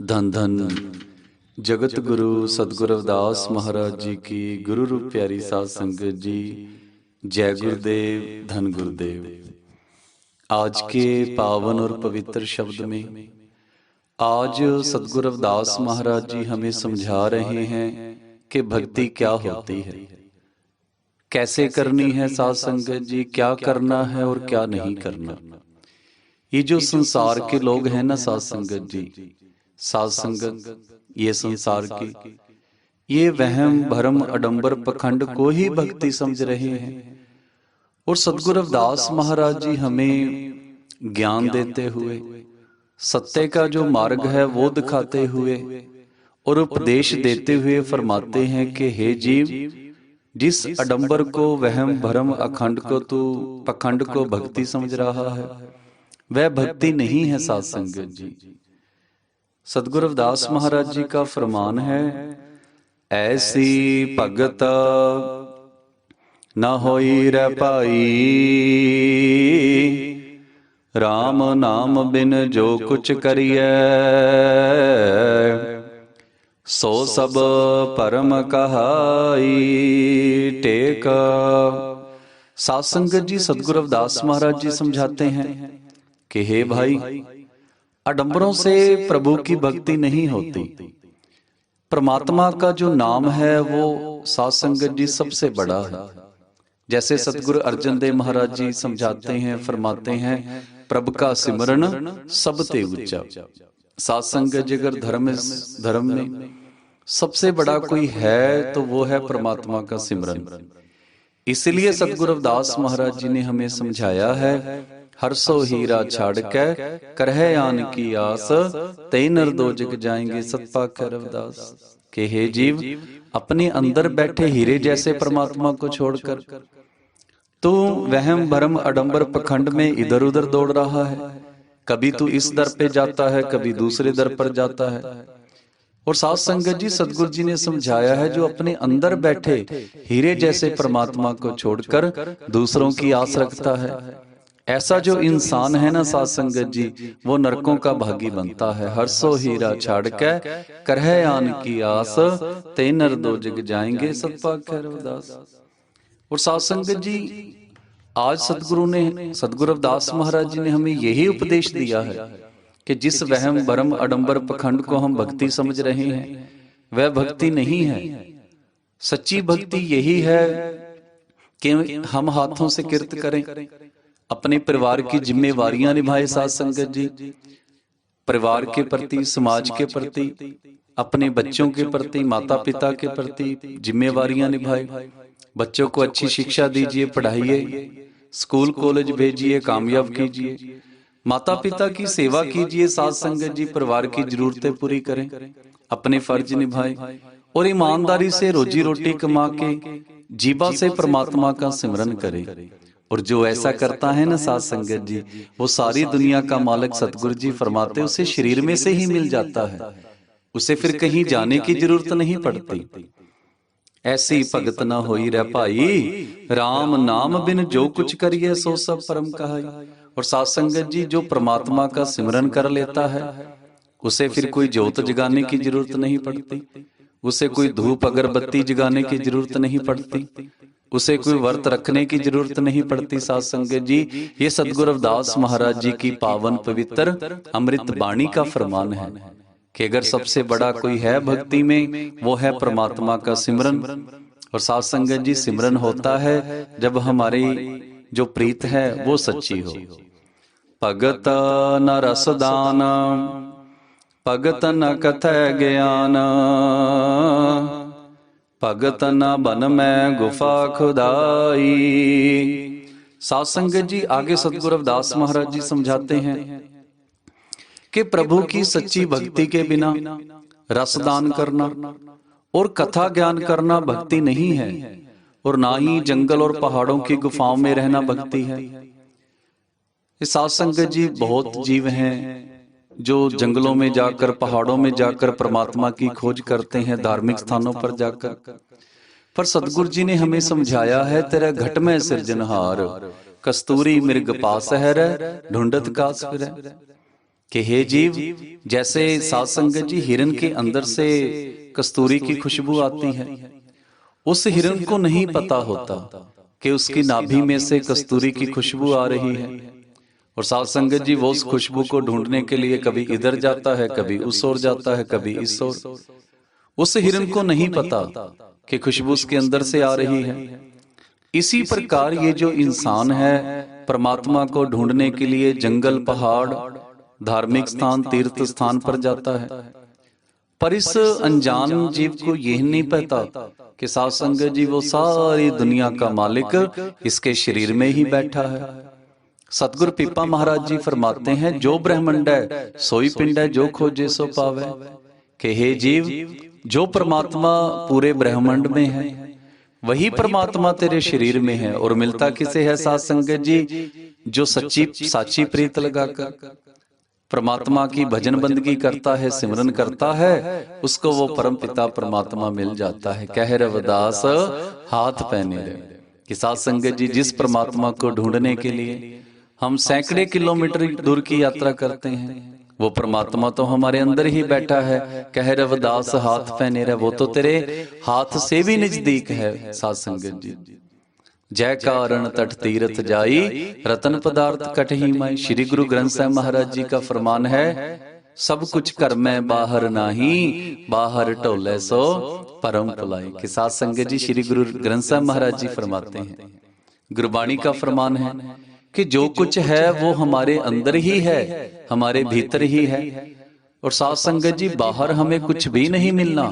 धन धन। जगत गुरु सतगुरु रविदास महाराज जी की गुरु रूप प्यारी साध संगत जी। जय गुरुदेव, धन गुरुदेव। आज के पावन और पवित्र शब्द में आज सतगुरु रविदास महाराज जी हमें समझा रहे हैं कि भक्ति क्या होती है। कैसे करनी है साध संगत जी, क्या करना है और क्या नहीं करना। ये जो संसार के लोग हैं ना साध संगत जी साध संगत ये संसार की। ये वहम भरम अडंबर पखंड को ही भक्ति समझ रहे हैं। और सदगुरु रविदास महाराज जी हमें ज्ञान देते हुए सत्य का जो मार्ग है वो दिखाते हुए और उपदेश देते हुए फरमाते हैं कि हे जीव जिस अडंबर को वहम भरम अखंड को तू पखंड को भक्ति समझ रहा है। वह भक्ति नहीं है सात संगत जी। सदगुरु रविदास महाराज जी का फरमान है ऐसी भगत न होई रे पाई राम नाम बिन जो कुछ करिए सो सब परम कहाई टेक सात संगत जी सदगुरु रविदास महाराज जी समझाते हैं कि हे भाई अडंबरों से प्रभु की भक्ति नहीं होती। परमात्मा का जो नाम है, वो सात संगत जी सबसे बड़ा है। जैसे सतगुरु अर्जन देव महाराज जी समझाते हैं, फरमाते हैं, प्रभ का सिमरन सबते ऊँचा। सात संगत जी अगर धर्म धर्म में सबसे बड़ा कोई है तो वो है परमात्मा का सिमरन। इसलिए सतगुरु रविदास महाराज जी ने हमें समझाया है हर्षो हीरा छाड़ के करह आन की आस ते नर दो जग जाएँगे सतपाक रविदास। के हे जीव अपने अंदर बैठे हीरे जैसे परमात्मा को छोड़कर। तू वहम भरम अडंबर पखंड में इधर उधर दौड़ रहा है। कभी तू इस दर पे जाता है कभी दूसरे दर पर जाता है। और सात संगत जी सदगुरु जी ने समझाया है जो अपने अंदर बैठे हीरे जैसे परमात्मा को छोड़कर दूसरों की आस रखता है ऐसा जो इंसान है ना सात संगत जी वो नरकों का भागी बनता है। हर सो हीरा छाड़ के करह आन की आस ते नर दो जग जाएँगे सतपाक रविदास और सात संगत जी आज सदगुरु ने सदगुरु रविदास महाराज जी ने हमें यही उपदेश दिया है कि जिस वहम भरम अडंबर पखंड को हम भक्ति समझ रहे हैं। वह भक्ति नहीं है। सच्ची भक्ति यही है कि हम हाथों से किरत करें अपने परिवार की जिम्मेवारियाँ निभाए साथ संगत जी। परिवार के प्रति समाज के प्रति अपने बच्चों के प्रति माता पिता के प्रति जिम्मेवारियाँ निभाए। बच्चों को अच्छी शिक्षा दीजिए पढ़ाइए। स्कूल कॉलेज भेजिए कामयाब कीजिए। माता पिता की सेवा कीजिए साथ संगत जी परिवार की जरूरतें पूरी करें। अपने फ़र्ज़ निभाए और ईमानदारी से रोजी रोटी कमा के जीवा से परमात्मा का सिमरन करे। और जो ऐसा करता है ना सात संगत जी वो सारी दुनिया का मालिक सतगुरु जी फरमाते उसे शरीर में से ही मिल जाता है। उसे फिर कहीं जाने की ज़रूरत नहीं पड़ती। ऐसी भगत न होई रे भाई राम नाम बिन जो कुछ करिए सो सब परम कहा और सात संगत जी जो परमात्मा का सिमरन कर लेता है उसे फिर कोई ज्योत जगाने की ज़रूरत नहीं पड़ती। उसे कोई धूप अगरबत्ती जगाने की ज़रूरत नहीं पड़ती। उसे कोई व्रत रखने की ज़रूरत नहीं पड़ती संगत जी। ये सदगुरु रविदास महाराज जी की पावन पवित्र अमृत बाणी का फरमान है कि अगर सबसे बड़ा कोई है भक्ति में वो है परमात्मा का सिमरन। और सात संगत जी सिमरन होता है जब हमारी जो प्रीत है वो सच्ची हो। भगत न रसदान भगत न कथ ज्ञान भगत न बन में गुफा खुदाई संगत जी आगे सतगुरु रविदास महाराज जी समझाते हैं कि प्रभु की सच्ची भक्ति के बिना रसदान करना और कथा ज्ञान करना भक्ति नहीं है और ना ही जंगल और पहाड़ों की गुफाओं में रहना भक्ति है सात संगत जी बहुत जीव हैं जो जंगलों में जाकर पहाड़ों में जाकर परमात्मा की खोज करते हैं धार्मिक स्थानों पर जाकर। पर सदगुरु जी ने हमें समझाया है तेरा घट में सिरजनहार। कस्तूरी मृग पास है ढूंढत का कि हे जीव जैसे सात संगत जी हिरन के अंदर से कस्तूरी की खुशबू आती है। उस हिरन को नहीं पता होता कि उसकी नाभि में से कस्तूरी की खुशबू आ रही है। और सात संगत जी वो उस खुशबू को ढूँढने के लिए कभी इधर जाता है कभी उस ओर जाता है कभी इस ओर। उस हिरन को नहीं पता कि खुशबू उसके अंदर से आ रही है। इसी प्रकार ये जो इंसान है परमात्मा को ढूँढने के लिए जंगल पहाड़ धार्मिक स्थान तीर्थ स्थान पर जाता है। पर इस अनजान जीव को यह नहीं पता कि सात संगत जी वो सारी दुनिया का मालिक इसके शरीर में ही बैठा है। सतगुरु पीपा महाराज जी फरमाते हैं जो ब्रह्मंड है सोई पिंड है जो खोजे सो पावे। कि हे जीव जो परमात्मा पूरे ब्रह्मांड में है वही परमात्मा तेरे शरीर में है और मिलता किसे है सात संगत जी? जो सच्ची साची प्रीत लगाकर। परमात्मा की भजन बंदगी करता है सिमरन करता है उसको वो परम पिता परमात्मा मिल जाता है। कह रवदास हाथ पहने रहे कि सात संगत जी जिस परमात्मा को ढूँढने के लिए हम सैकड़े किलोमीटर दूर की यात्रा करते हैं। वो परमात्मा तो हमारे अंदर ही बैठा है। कह रवदास हाथ पहने रहे वो तो तेरे हाथ से भी नज़दीक है सात संगत जी। जय कारण तट तीरथ जाई रतन पदार्थ कटही माई श्री गुरु ग्रंथ साहब महाराज जी का फरमान है सब कुछ कर में बाहर नाही बाहर टोले सो परम पलाई के साथ संगत जी श्री गुरु ग्रंथ साहब महाराज जी फरमाते हैं। गुरबाणी का फरमान है कि जो कुछ है वो हमारे अंदर ही है हमारे भीतर ही है और साथ संगत जी बाहर हमें कुछ भी नहीं मिलना।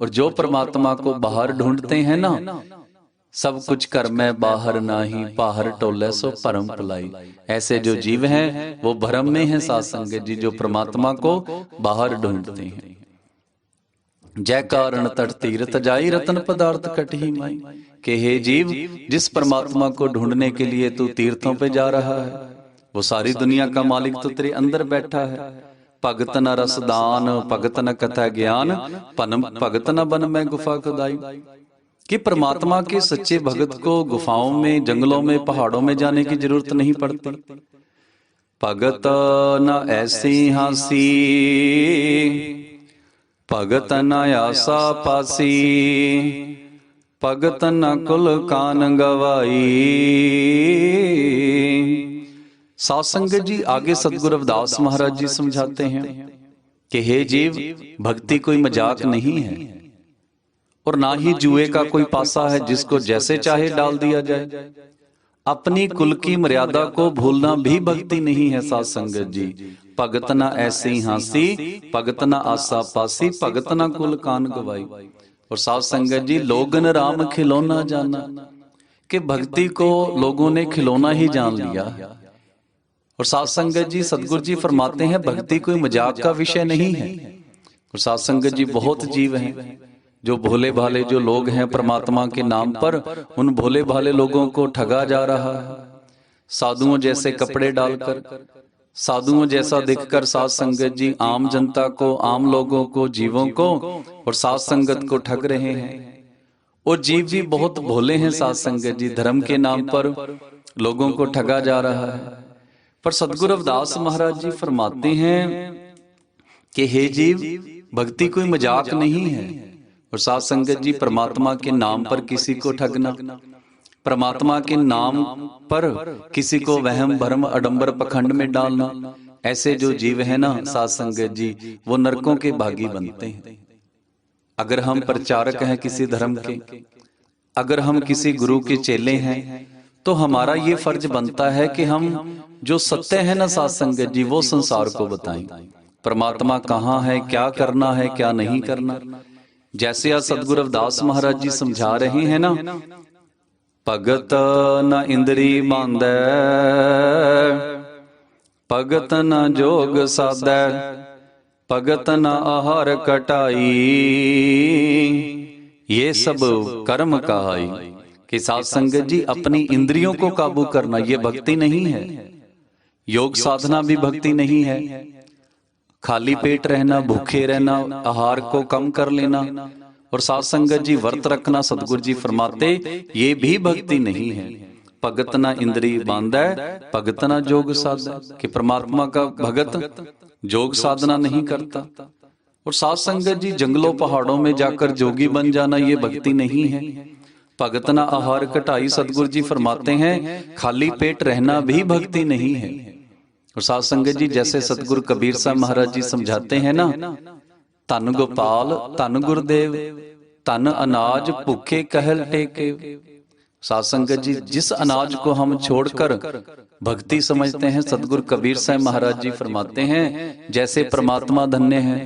और जो परमात्मा को बाहर ढूंढते हैं ना सब कुछ कर में बाहर नाही बाहर टोले सो परम पलाई। ऐसे जो जीव हैं वो भरम में हैं सात संगत जी जो परमात्मा को बाहर ढूंढते हैं। जय कारण तट तीर्थ जाई रतन पदार्थ कटही माई। के हे जीव जिस परमात्मा को ढूँढने के लिए तू तीर्थों पे जा रहा है। वो सारी दुनिया का मालिक तो तेरे अंदर बैठा है। भगत न रसदान भगत न कथा ज्ञान भगत न बन में गुफा खुदाई कि परमात्मा के सच्चे भगत को गुफाओं में जंगलों में पहाड़ों में जाने की ज़रूरत नहीं पड़ती। भगत न ऐसी हासी। भगत आसा पासी। भगत न कुल कान गवाई। सात संगत जी, आगे सतगुरु रविदास महाराज जी समझाते हैं कि हे जीव, भक्ति कोई मज़ाक नहीं है और ना ही जुए का कोई पासा है जिसको जैसे चाहे डाल दिया जाए। अपनी कुल की मर्यादा को भूलना भी भक्ति नहीं है सात जी। भगत ना ऐसी हासी भगत ना आसा पासी भगत ना कुल कान गवाई और सात संगत जी लोगन राम खिलौना जाना कि भक्ति को लोगों ने खिलौना ही जान लिया और सात संगत जी सदगुरु जी फरमाते हैं भक्ति कोई मज़ाक का विषय नहीं है और सात संगत जी बहुत जीव हैं जो भोले भाले जो लोग हैं परमात्मा के नाम पर उन भोले भाले लोगों को ठगा जा रहा है साधुओं जैसे कपड़े डालकर साधुओं जैसा दिखकर सात संगत जी आम जनता को आम लोगों को जीवों को और सात संगत को ठग रहे हैं। और जीव भी बहुत भोले हैं सात संगत जी धर्म के नाम पर लोगों को ठगा जा रहा है। पर सदगुरु रविदास महाराज जी फरमाते हैं कि हे जीव भक्ति कोई मज़ाक नहीं है। और सात संगत जी परमात्मा के नाम पर किसी को ठगना। परमात्मा के नाम पर किसी को वहम, भरम, अडंबर, पखंड में डालना। ऐसे जो जीव है ना सात संगत जी, वो नरकों के भागी बनते हैं। अगर हम प्रचारक हैं किसी धर्म के, अगर हम किसी गुरु के चेले हैं तो हमारा ये फ़र्ज़ बनता है कि हम जो सत्य है ना सात संगत जी, वो संसार को बताएँ। परमात्मा कहाँ है, क्या करना है, क्या नहीं करना? जैसे आज सदगुरु रविदास महाराज जी समझा रहे हैं ना भगत न इंद्री बाँध भगत न जोग साध भगत न आहार कटाई ये सब कर्म कहाई कि सात संगत जी अपनी इंद्रियों को काबू करना ये भक्ति नहीं है योग साधना भी भक्ति नहीं है खाली पेट रहना भूखे रहना आहार को कम कर लेना और सात संगत जी व्रत रखना सदगुरु जी फरमाते, ये भी भक्ति नहीं है। भगत ना इंद्री बांधा भगत ना जोग साध। कि परमात्मा का भगत जोग साधना नहीं करता? और सात संगत जी जंगलों पहाड़ों में जाकर जोगी बन जाना ये भक्ति नहीं है। भगत ना आहार कटाई सतगुरु जी फरमाते हैं, खाली पेट रहना भी भक्ति नहीं है। और सात संगत जी जैसे सतगुरु कबीर साहब महाराज जी समझाते हैं ना धन गोपाल धन गुरुदेव धन अनाज भूखे कहल टेके सात जी जिस अनाज को हम छोड़कर भक्ति समझते हैं सतगुरु कबीर साहब महाराज जी फरमाते हैं जैसे परमात्मा धन्य है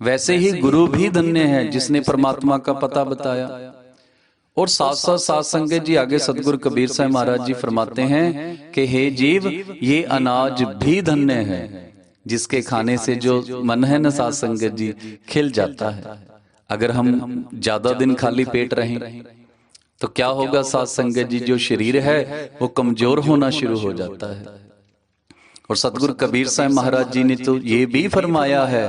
वैसे ही गुरु भी धन्य है जिसने परमात्मा का पता बताया और साथ साथ सात संगत जी आगे सतगुरु कबीर साहब महाराज जी फरमाते हैं कि हे जीव ये अनाज भी धन्य है जिसके खाने से जो मन है ना सात संगत जी खिल जाता है। अगर हम ज़्यादा दिन खाली पेट रहें तो क्या होगा सात संगत जी जो शरीर है वो कमज़ोर होना शुरू हो जाता है। और सतगुरु कबीर साहब महाराज जी ने तो ये भी फरमाया है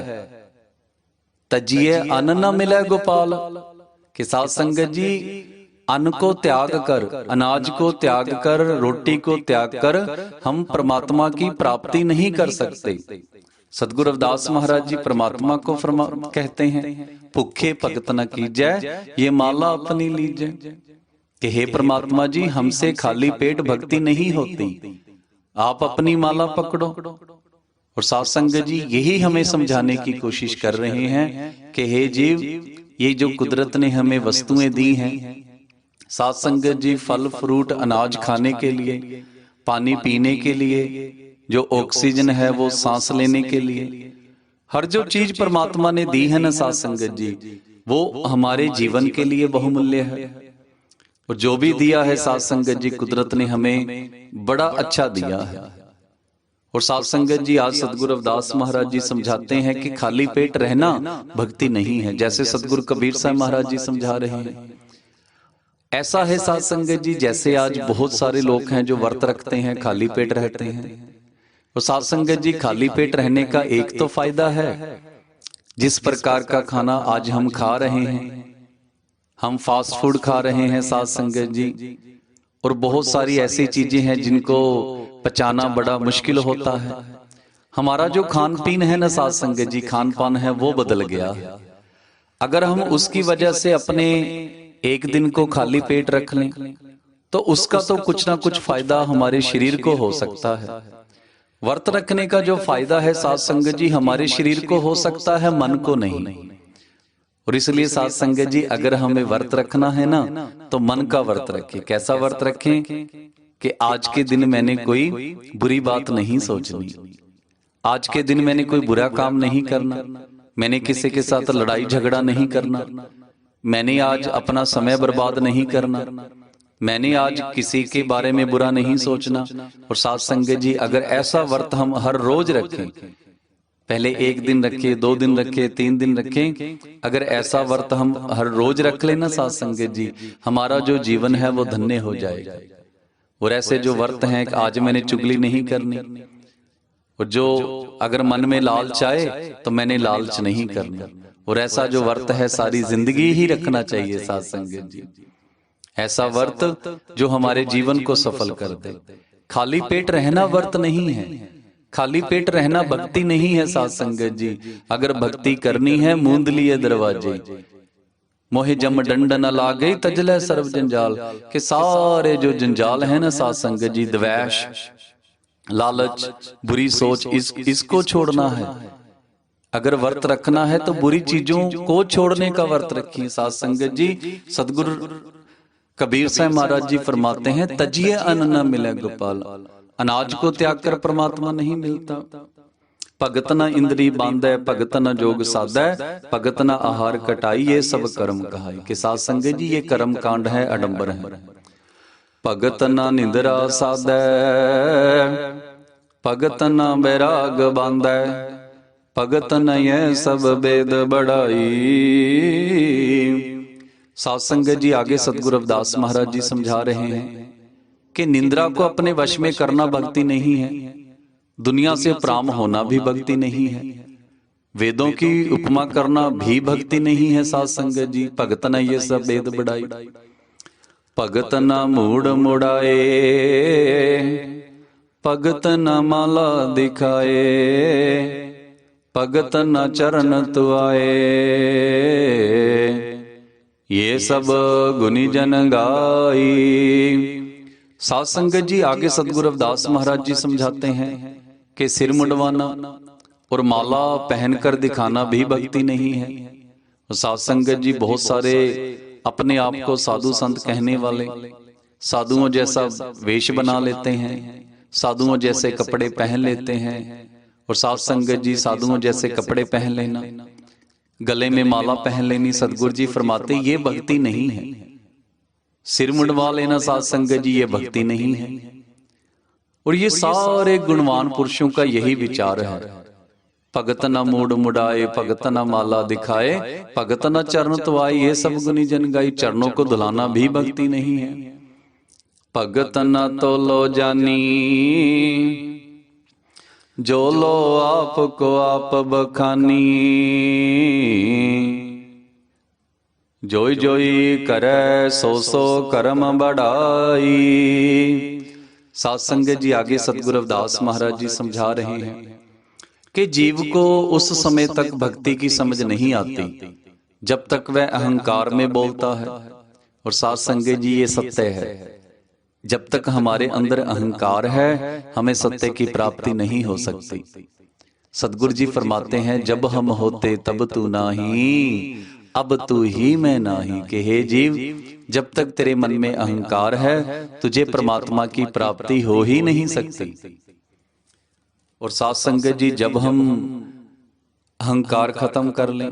तजिए अन्न न मिले गोपाल कि सात संगत जी अन्न को त्याग कर अनाज को त्याग कर रोटी को त्याग कर हम परमात्मा की प्राप्ति नहीं कर सकते। सतगुरु रविदास महाराज जी परमात्मा को फरमा कहते हैं भूखे भगत न कीजय ये माला अपनी लीजय कि हे परमात्मा जी हमसे खाली पेट भक्ति नहीं होती। आप अपनी माला पकड़ो। और सात संगत जी यही हमें समझाने की कोशिश कर रहे हैं कि हे जीव ये जो कुदरत ने हमें वस्तुएँ दी हैं सात संगत जी, फल, फ्रूट, अनाज खाने के लिए, पानी पीने के लिए, जो ऑक्सीजन है वो सांस लेने के लिए। हर जो चीज़ परमात्मा ने दी है ना सात संगत जी, वो हमारे जीवन के लिए बहुमूल्य है। और जो भी दिया है सात संगत जी, कुदरत ने हमें बड़ा अच्छा दिया है। और सात संगत जी, आज सदगुरु रविदास महाराज जी समझाते हैं कि खाली पेट रहना भक्ति नहीं है, जैसे सदगुरु कबीर साहब महाराज जी समझा रहे हैं। ऐसा है सात संगत जी, जैसे आज बहुत सारे लोग हैं जो व्रत रखते हैं, खाली पेट रहते हैं। और सात संगत जी, खाली पेट रहने का एक तो फ़ायदा है। जिस प्रकार का खाना आज हम खा रहे हैं, हम फास्ट फ़ूड खा रहे हैं सात संगत जी। और बहुत सारी ऐसी चीज़ें हैं जिनको पचाना बड़ा मुश्किल होता है। हमारा जो खान पीन है ना सात संगत जी खान पान है, वो बदल गया। अगर हम उसकी वजह से अपने एक दिन को खाली पेट रख लें तो उसका तो कुछ ना कुछ फ़ायदा हमारे शरीर को हो सकता है। व्रत रखने का जो फ़ायदा है सात संगत जी, हमारे शरीर को हो सकता है, मन को नहीं। और इसलिए सात संगत जी, अगर हमें व्रत रखना है ना तो मन का व्रत रखें। कैसा व्रत रखें? कि आज के दिन मैंने कोई बुरी बात नहीं सोचनी। आज के दिन मैंने कोई बुरा काम नहीं करना। मैंने किसी के साथ लड़ाई झगड़ा नहीं करना। मैंने आज अपना समय बर्बाद नहीं करना। मैंने आज किसी के बारे में बुरा नहीं सोचना और सात संगत जी अगर ऐसा व्रत हम हर रोज रखें पहले एक दिन रखे दो दिन रखे तीन दिन रखे। अगर ऐसा व्रत हम हर रोज रख लेना सात संगत जी हमारा जो जीवन है वो धन्य हो जाएगा। और ऐसे जो व्रत हैं आज मैंने चुगली नहीं करनी। और जो अगर मन में लालच आए तो मैंने लालच नहीं करना और ऐसा जो व्रत है सारी ज़िंदगी ही रखना चाहिए संगत जी। ऐसा व्रत जो हमारे जीवन को सफल कर दे। खाली पेट रहना व्रत नहीं है। खाली पेट रहना भक्ति नहीं है सात संगत जी। अगर भक्ति करनी है, मूंद लिए दरवाजे। मोहे जम डंड न लागे, तजले सर्व जंजाल। के सारे जो जंजाल है ना सात संगत जी द्वैश लालच, बुरी सोच, इस इसको छोड़ना है। अगर व्रत रखना है तो बुरी चीज़ों को छोड़ने का व्रत रखिए। सात संगत जी सदगुरु कबीर साहब महाराज जी फरमाते हैं तजिए अन्न न मिले गोपाल। अनाज को त्याग कर परमात्मा नहीं मिलता। भगत न इंद्री बाँध है भगत न जोग साधे भगत न आहार कटाई ये सब कर्म कहा के साथ संगत जी ये कर्म कांड है अडंबर है। भगत न निंद्रा साधे भगत न बैराग बांधे भगत न ये सब वेद बढ़ाई। सात संगत जी आगे सतगुरु रविदास महाराज जी समझा रहे हैं कि निंद्रा को अपने वश में करना भक्ति नहीं है। दुनिया से प्राम होना भी भक्ति नहीं है। वेदों की उपमा करना भी भक्ति नहीं है सात संगत जी। भगत न ये सब वेद बढ़ाई। भगत न मूड मुड़ाए। भगत न माला दिखाए। भगत न चरण तुआए ये सब गुनी जन गाई सासंग जी आगे सदगुरु रविदास महाराज जी समझाते हैं कि सिर मुंडवाना और माला पहनकर दिखाना भी भक्ति नहीं है सासंग जी बहुत सारे अपने आप को साधु संत कहने वाले साधुओं जैसा वेश बना लेते हैं साधुओं जैसे कपड़े पहन लेते हैं और सात संगत जी साधुओं जैसे कपड़े पहन लेना। गले में माला पहन लेनी सदगुरु जी फरमाते ये भक्ति नहीं है। सिर मुंडवा लेना सात संगत जी ये भक्ति नहीं है। और ये सारे गुणवान पुरुषों का यही विचार है। भगत न मूड मुड़ाए भगत न माला दिखाए भगत न चरण तुआए ये सब गुनी जन गाई चरणों को धुलाना भी भक्ति नहीं है। भगत न तो लो जानी जो लो आपको आप बखानी। जोई जोई करे सो सो कर्म बढ़ाई सात संगत जी आगे सतगुरु रविदास महाराज जी समझा रहे हैं कि जीव को उस समय तक भक्ति की समझ नहीं आती, जब तक वह अहंकार में बोलता है। और सात संगत जी, ये सत्य है। जब तक हमारे अंदर अहंकार है हमें सत्य की प्राप्ति नहीं हो सकती। सदगुरु जी फरमाते हैं जब हम होते तब तू नाही अब तू ही मैं नाही कि हे जीव। जब तक तेरे मन में अहंकार है तुझे परमात्मा की प्राप्ति हो ही नहीं सकती। और सात संगत जी जब हम अहंकार खत्म कर लें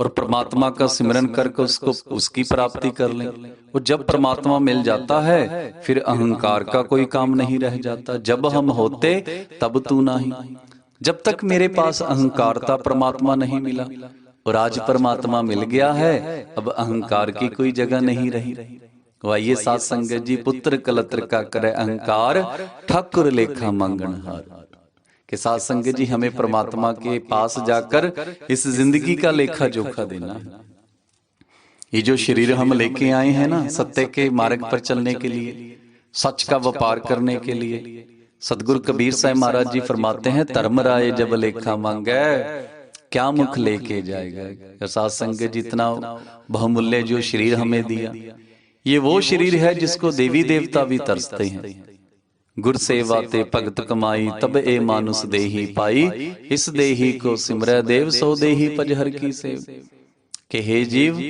और परमात्मा का सिमरन करके उसको उसकी प्राप्ति कर लें। और जब परमात्मा मिल जाता है फिर अहंकार का कोई काम नहीं रह जाता। जब हम होते तब तू नहीं। जब तक मेरे पास अहंकार था परमात्मा नहीं मिला। और आज परमात्मा मिल गया है अब अहंकार की कोई जगह नहीं रही। वाइये सात संगत जी पुत्र कलत्र का करे अहंकार ठाकुर लेखा मंगन हार के साथ संगत जी हमें परमात्मा के पास जाकर इस ज़िंदगी का लेखा जोखा देना। है ये जो शरीर हम लेके आए हैं ना सत्य के मार्ग पर चलने के लिए सच का व्यापार करने के लिए सदगुरु कबीर साहब महाराज जी फरमाते हैं धर्म राय जब लेखा मांगे क्या मुख लेके जाएगा। सात संगत जितना बहुमूल्य जो शरीर हमें दिया। ये वो शरीर है जिसको देवी देवता भी तरसते हैं। गुर सेवा ते भगत कमाई तब ए मानुस देही पाई। इस देही को सिमर देव, सो देही पजहर की सेव। के हे जीव,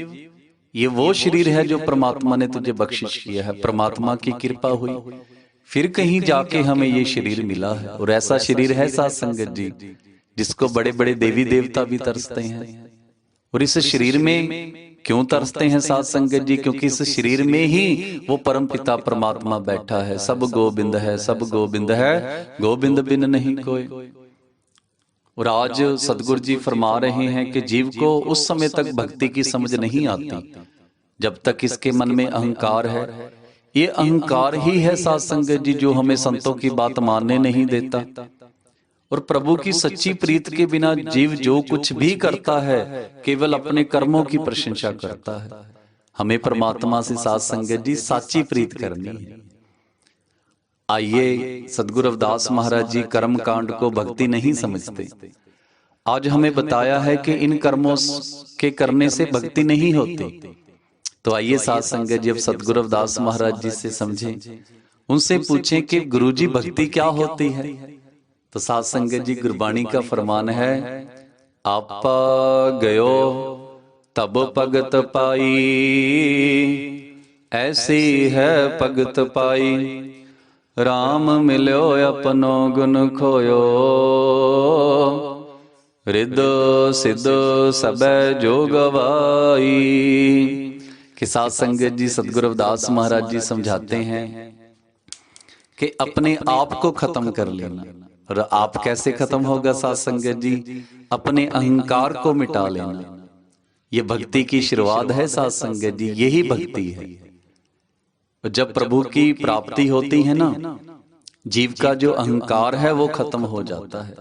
ये वो शरीर है जो परमात्मा ने तुझे बख्शिश किया है। परमात्मा की कृपा हुई। फिर कहीं जाके हमें ये शरीर मिला है। और ऐसा शरीर है सात संगत जी, जिसको बड़े बड़े देवी देवता भी तरसते हैं। और इस शरीर में क्यों तरसते हैं सात संगत? जी क्योंकि इस शरीर में ही वो परम पिता परमात्मा बैठा है। सब गोविंद है सब गोविंद है गोविंद बिन नहीं कोई। और आज सदगुरु जी फरमा रहे हैं कि जीव को उस समय तक भक्ति की समझ नहीं आती। जब तक इसके मन में अहंकार है ये अहंकार ही है सात संगत जी जो हमें संतों की बात मानने नहीं देता। और प्रभु की सच्ची प्रीत के बिना जीव जो कुछ भी करता है केवल अपने कर्मों की प्रशंसा करता है। हमें परमात्मा से सात संगत जी साची प्रीत करनी है। आइए सदगुरु रविदास महाराज जी कर्म कांड को भक्ति नहीं समझते। आज हमें बताया है कि इन कर्मों के करने से भक्ति नहीं होती। तो आइए सात संगत जी अब सदगुरु रविदास महाराज जी से समझें उनसे पूछें कि गुरुजी भक्ति क्या होती है? तो सात संगत जी गुरबाणी का फरमान है आप गयो तब भगत पाई। ऐसी है भगत पाई। राम मिलो अपनो गुण खोयो। रिद सिद्ध सब जो गवाई। कि सात संगत जी सदगुरु रविदास महाराज जी समझाते हैं कि अपने आप को खत्म कर लेना। और आप कैसे खत्म होगा सात संगत जी अपने अहंकार को मिटा लेना। ये भक्ति की शुरुआत है सात संगत जी यही भक्ति है। जब प्रभु की प्राप्ति होती है ना जीव का जो अहंकार है वो खत्म हो जाता है।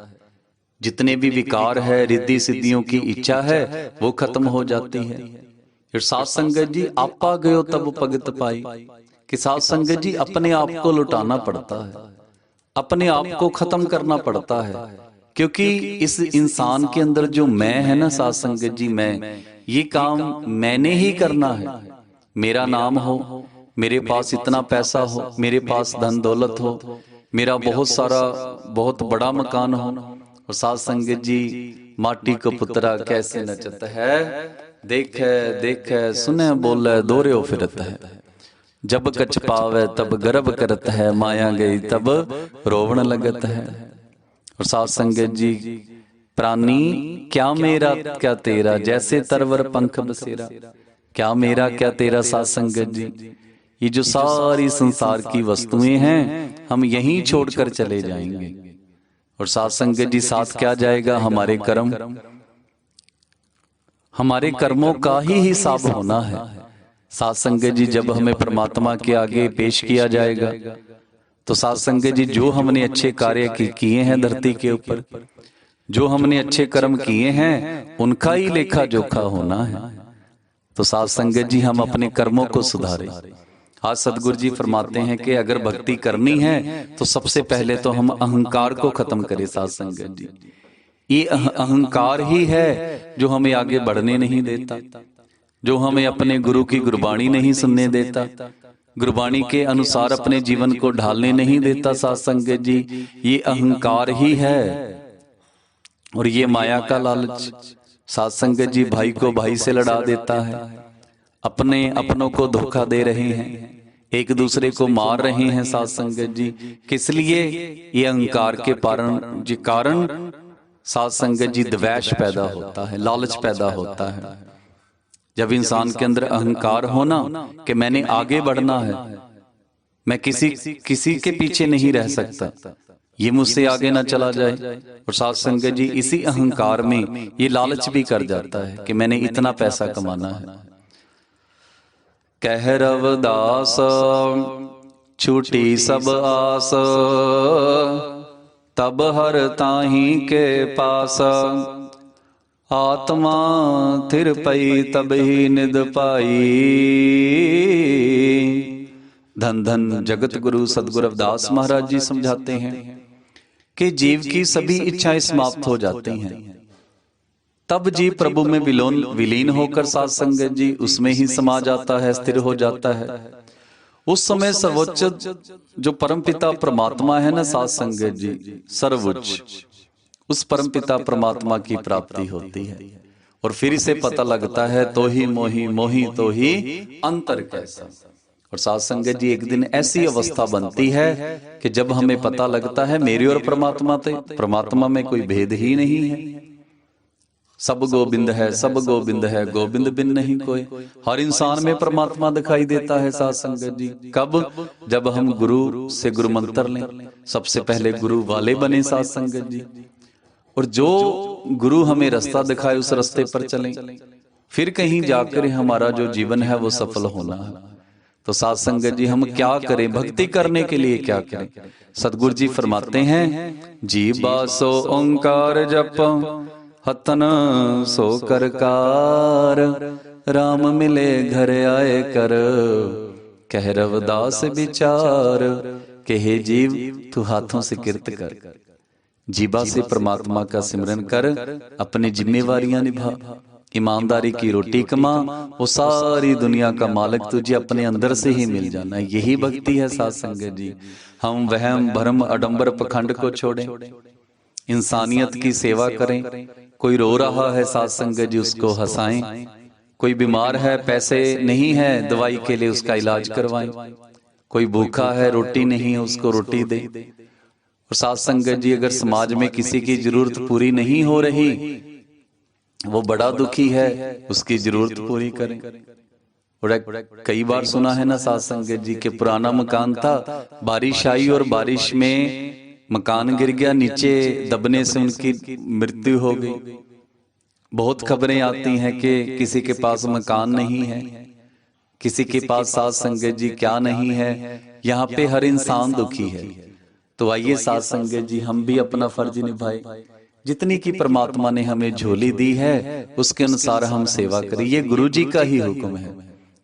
जितने भी विकार है रिद्धि सिद्धियों की इच्छा है वो खत्म हो जाती है। फिर सात संगत जी आपा गयो तब भगत पाई कि सात संगत जी अपने आप को लुटाना पड़ता है। अपने आप को खत्म करना पड़ता है, क्योंकि इस इंसान के अंदर जो मैं है ना सात संगत जी, मैं, ये काम मैंने ही करना है। मेरा नाम हो, मेरे पास इतना पैसा हो, मेरे पास धन दौलत हो, मेरा बहुत सारा, बहुत बड़ा मकान हो, और सात संगत जी, माटी को पुतरा कैसे नचत है? देखे देखे सुने, बोले दोरे फिरत है। जब कच पावे तब गर्भ करत है माया गई तब रोवण लगत है। और सात संगत जी प्राणी क्या मेरा क्या तेरा? जैसे तरवर पंख बसेरा। क्या मेरा क्या तेरा सात संगत जी? ये जो सारी संसार की वस्तुएँ हैं हम यहीं छोड़कर चले जाएँगे। और सात संगत जी साथ क्या जाएगा? हमारे कर्म। हमारे कर्मों का ही हिसाब होना है। सात जी जब हमें परमात्मा के आगे पेश किया जाएगा तो सात संगत जी जो हमने अच्छे कार्य किए हैं धरती के ऊपर, जो हमने अच्छे कर्म किए हैं, उनका ही लेखा जोखा होना है। तो सात संगत जी हम अपने कर्मों को सुधारें। आज सदगुरु जी फरमाते हैं कि अगर भक्ति करनी है तो सबसे पहले तो हम अहंकार को खत्म करें सात संगत जी। ये अहंकार ही है जो हमें आगे बढ़ने नहीं देता। जो हमें अपने गुरु की गुरबाणी नहीं सुनने देता। गुरबाणी के अनुसार अपने जीवन को ढालने नहीं देता सात जी। ये अहंकार ही है और ये माया का लालच सात जी भाई को भाई से लड़ा देता है। अपने अपनों को धोखा दे रहे हैं। एक दूसरे को मार रहे हैं सात संगत जी। किस लिए? ये अहंकार के कारण जी कारण सात संगत जी द्वेष पैदा होता है लालच पैदा होता है। जब इंसान के अंदर अहंकार होना कि मैंने आगे बढ़ना है, मैं किसी किसी के पीछे नहीं रह सकता। ये मुझसे आगे ना चला जाए। और संगत जी, इसी अहंकार में ये लालच भी कर जाता है कि मैंने इतना पैसा कमाना है। कह रवदास, छूटी सब आस, तब हर ताही के पास। आत्मा थिर पई तब ही निद पाई। धन धन जगत गुरु सदगुरु रविदास महाराज जी समझाते हैं कि जीव की सभी इच्छाएँ समाप्त हो जाती हैं। तब जीव प्रभु में विलोन विलीन होकर सात संगत जी उसमें ही समा जाता है, स्थिर हो जाता है। उस समय सर्वोच्च जो परमपिता परमात्मा है ना सात संगत जी, सर्वोच्च। उस परमपिता परमात्मा की प्राप्ति होती है। और फिर इसे पता लगता है तो ही मोही मोही तो ही अंतर कैसा। और सात संगत जी एक दिन ऐसी अवस्था बनती है कि जब हमें पता लगता है मेरे और परमात्मा थे परमात्मा में कोई भेद ही नहीं है सब गोविंद है सब गोविंद है गोविंद बिन नहीं कोई। हर इंसान में परमात्मा दिखाई देता है सात संगत जी। कब? जब हम गुरु से गुरु मंत्र लें सबसे पहले गुरु वाले बने सात संगत जी और जो गुरु हमें रास्ता दिखाए उस रास्ते पर चलें। फिर कहीं जाकर हमारा जो जीवन है वो सफल होना है। तो सात संगत जी, हम क्या करें? भक्ति करने के लिए क्या करें? सदगुरु जी फरमाते हैं, जी बासो ओंकार जप हतन सो करकार राम मिले घर आए कर, कह रवदास विचार कहे जीव, तू हाथों से किरत कर। जीवा से परमात्मा का सिमरन कर अपनी जिम्मेवारियाँ निभा। ईमानदारी की रोटी कमा वो सारी दुनिया का मालिक तुझे अपने अंदर से ही मिल जाना। यही भक्ति है सात संगत जी। हम वहम भरम अडंबर पखंड को छोड़ें। इंसानियत की सेवा करें। कोई रो रहा है सात संगत जी उसको हंसाएँ। कोई बीमार है पैसे नहीं है दवाई के लिए उसका इलाज करवाएँ। कोई भूखा है रोटी नहीं है उसको रोटी दे। और सात संगत जी अगर समाज में किसी की ज़रूरत पूरी नहीं हो रही वो बड़ा दुखी है उसकी ज़रूरत पूरी करें। और कई बार सुना है ना सात संगत जी के पुराना मकान था बारिश आई और बारिश में मकान गिर गया नीचे दबने से उनकी मृत्यु हो गई। बहुत खबरें आती हैं कि किसी के पास मकान नहीं है किसी के पास सात संगत जी क्या नहीं है यहाँ पे हर इंसान दुखी है। तो आइए सात संगत जी हम भी अपना फ़र्ज़ निभाए। जितनी की परमात्मा ने हमें झोली दी है उसके अनुसार हम सेवा करें ये गुरु जी का ही हुक्म है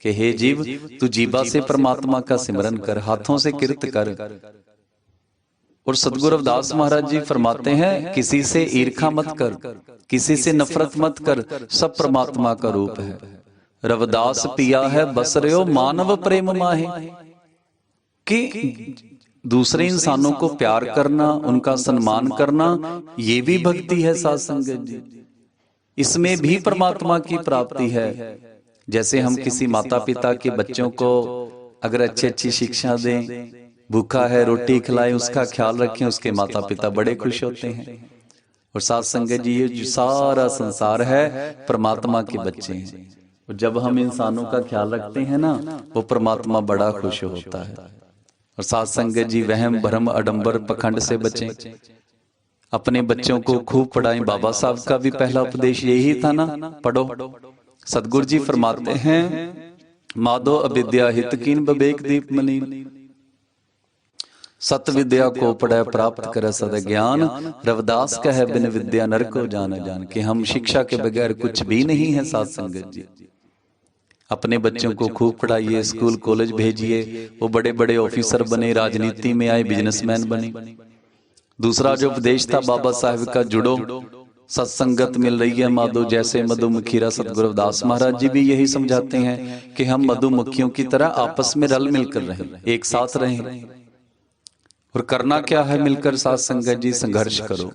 कि हे जीव तू जीवा से परमात्मा का सिमरन कर हाथों से किरत कर। और सदगुरु रविदास महाराज जी फरमाते हैं किसी से ईर्खा मत कर किसी से नफरत मत कर सब परमात्मा का रूप है। रविदास पिया है बस रहे मानव प्रेम माहे कि दूसरे इंसानों को प्यार करना उनका सम्मान करना ये भी भक्ति है सात संगत जी। इसमें भी परमात्मा की प्राप्ति है। जैसे हम किसी माता पिता के बच्चों को अगर अच्छी अच्छी शिक्षा दें भूखा है रोटी खिलाएँ उसका ख्याल रखें उसके माता पिता बड़े खुश होते हैं। और सात संगत जी ये जो सारा संसार है परमात्मा के बच्चे हैं। और जब हम इंसानों का ख्याल रखते हैं ना वो परमात्मा बड़ा खुश होता है। और सात संगत जी, वहम, भरम, अडंबर, पखंड से बचें। अपने बच्चों को खूब पढ़ाएँ। बाबा साहब का भी पहला उपदेश यही था ना, पढ़ो। सदगुरु जी फरमाते हैं माधो अविद्या हितकीन विवेक दीप मनी सत विद्या को पढ़े, प्राप्त करे, सद ज्ञान। रविदास कहे, बिन विद्या नर जान जान। कि हम शिक्षा के बगैर कुछ भी नहीं है सात संगत जी। अपने बच्चों को खूब पढ़ाइए स्कूल कॉलेज भेजिए वो बड़े बड़े ऑफिसर बने राजनीति में आए बिजनेसमैन बने। दूसरा जो उपदेश था बाबा साहब का जुड़ो सत्संगत मिल रही है माधो जैसे मधुमखीरा सतगुरुदास महाराज जी भी यही समझाते हैं कि हम मधुमक्खियों की तरह आपस में रल मिलकर रहें एक साथ रहें। और करना क्या है मिलकर साथ संगत जी संघर्ष करो।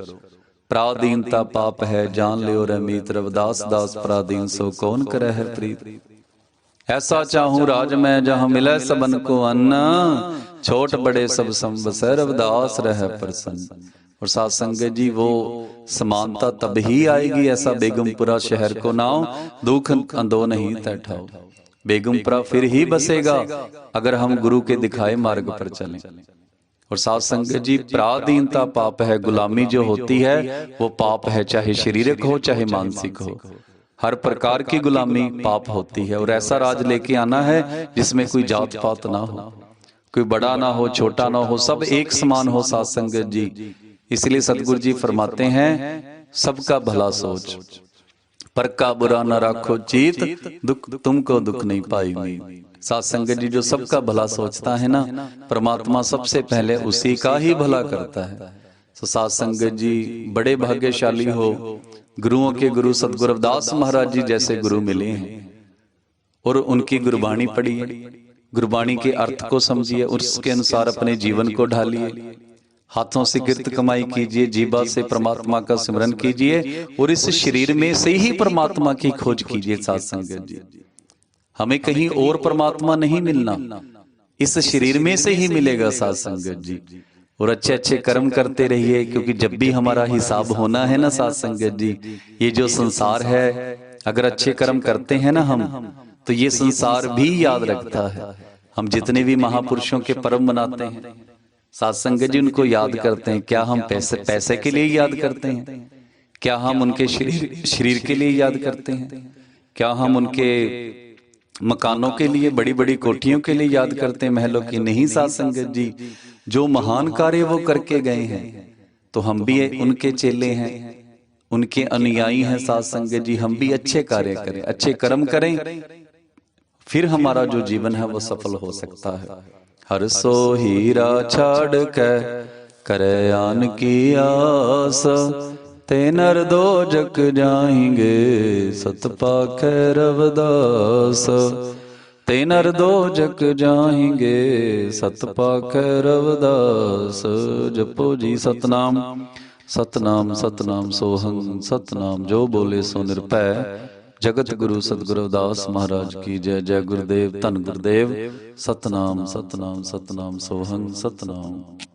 प्राधीनता पाप है जान लियो रमीत रविदास दास प्राधीन सो कौन करे है प्रीत ऐसा चाहूँ राज में जहाँ मिले सबन को अन्न, छोट बड़े सब संवस रविदास रह प्रसन्न। और सात संगत जी वो समानता तब ही आएगी ऐसा बेगमपुरा शहर को नाव दुख अंदो नहीं तैठाओ। बेगमपुरा फिर ही बसेगा, अगर हम गुरु के दिखाए मार्ग पर चलें। और सात संगत जी, प्राधीनता पाप है, गुलामी जो होती है, वो पाप है, चाहे शारीरिक हो, चाहे मानसिक हो। हर प्रकार की गुलामी पाप होती है और ऐसा राज लेके आना है जिसमें कोई जात पात ना हो। कोई बड़ा ना हो, छोटा ना हो, सब एक समान हो सात संगत जी। इसलिए सतगुरु जी फरमाते हैं, सबका भला सोच। पर का बुरा ना राखो चीत, दुख तुमको दुख नहीं पाई सात संगत जी जो सबका भला सोचता है ना, परमात्मा सबसे पहले उसी का ही भला करता है। तो सात संगत जी बड़े भाग्यशाली हो। गुरुओं के गुरु सदगुरु रविदास महाराज जी जैसे गुरु मिले हैं। और उनकी गुरबाणी पढ़िए गुरबाणी के अर्थ को समझिए उसके अनुसार अपने जीवन को ढालिए। हाथों से गिरत कमाई कीजिए जीवा से परमात्मा का स्मरण कीजिए और इस शरीर में से ही परमात्मा की खोज कीजिए सात संगत जी। हमें कहीं और परमात्मा नहीं मिलना। इस शरीर में से ही मिलेगा सात संगत जी। और अच्छे अच्छे कर्म करते रहिए क्योंकि जब भी हमारा हिसाब होना है ना सात संगत जी ये जो संसार है अगर अच्छे कर्म करते हैं ना हम तो ये संसार भी याद रखता है। हम जितने भी महापुरुषों के पर्व मनाते हैं सात संगत जी उनको याद करते हैं क्या हम पैसे पैसे के लिए याद करते हैं? क्या हम उनके शरीर शरीर के लिए याद करते हैं? क्या हम उनके मकानों के लिए बड़ी बड़ी कोठियों के लिए याद करते महलों की, नहीं सात संगत जी, जो महान कार्य वो करके गए हैं तो हम भी उनके चेले हैं, उनके अनुयायी हैं सात संगत जी, हम भी अच्छे कार्य करें, अच्छे कर्म करें, फिर हमारा जो जीवन है वो सफल हो सकता है। हर सो हीरा छाड़ कर आन की आस ते नर दो जग जाएँगे सत पाख रवदास ते नर दो जग जाएँगे सत पाख रवदास जपो जी सतनाम सतनाम सतनाम सोहं सतनाम जो बोले सो निरपै जगत गुरु सतगुरु दास महाराज की जय जय गुरुदेव धन गुरुदेव सतनाम सतनाम सतनाम सोहं सतनाम